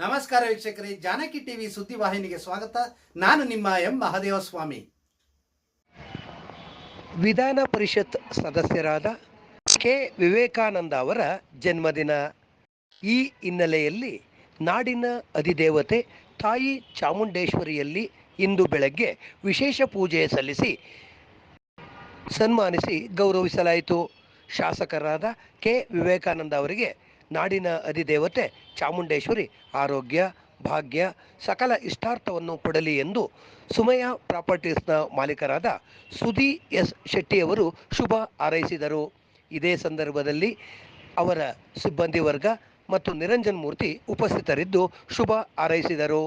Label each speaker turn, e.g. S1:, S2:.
S1: ನಮಸ್ಕಾರ ವೀಕ್ಷಕರೇ, ಜಾನಕಿ ಟಿವಿ ಸುದ್ದಿ ವಾಹಿನಿಗೆ ಸ್ವಾಗತ. ನಾನು ನಿಮ್ಮ ಎಂ ಮಹದೇವಸ್ವಾಮಿ.
S2: ವಿಧಾನ ಪರಿಷತ್ ಸದಸ್ಯರಾದ ಕೆ. ವಿವೇಕಾನಂದ ಅವರ ಜನ್ಮದಿನ. ಈ ಹಿನ್ನೆಲೆಯಲ್ಲಿ ನಾಡಿನ ಅಧಿದೇವತೆ ತಾಯಿ ಚಾಮುಂಡೇಶ್ವರಿಯಲ್ಲಿ ಇಂದು ಬೆಳಗ್ಗೆ ವಿಶೇಷ ಪೂಜೆ ಸಲ್ಲಿಸಿ ಸನ್ಮಾನಿಸಿ ಗೌರವಿಸಲಾಯಿತು. ಶಾಸಕರಾದ ಕೆ. ವಿವೇಕಾನಂದ ಅವರಿಗೆ ನಾಡಿನ ಅಧಿದೇವತೆ ಚಾಮುಂಡೇಶ್ವರಿ ಆರೋಗ್ಯ, ಭಾಗ್ಯ, ಸಕಲ ಇಷ್ಟಾರ್ಥವನ್ನು ಕೊಡಲಿ ಎಂದು ಸುಮಯ ಪ್ರಾಪರ್ಟೀಸ್ನ ಮಾಲೀಕರಾದ ಸುಧಿ ಎಸ್ ಶೆಟ್ಟಿಯವರು ಶುಭ ಹಾರೈಸಿದರು. ಇದೇ ಸಂದರ್ಭದಲ್ಲಿ ಅವರ ಸಿಬ್ಬಂದಿ ವರ್ಗ ಮತ್ತು ನಿರಂಜನ್ ಮೂರ್ತಿ ಉಪಸ್ಥಿತರಿದ್ದು ಶುಭ ಹಾರೈಸಿದರು.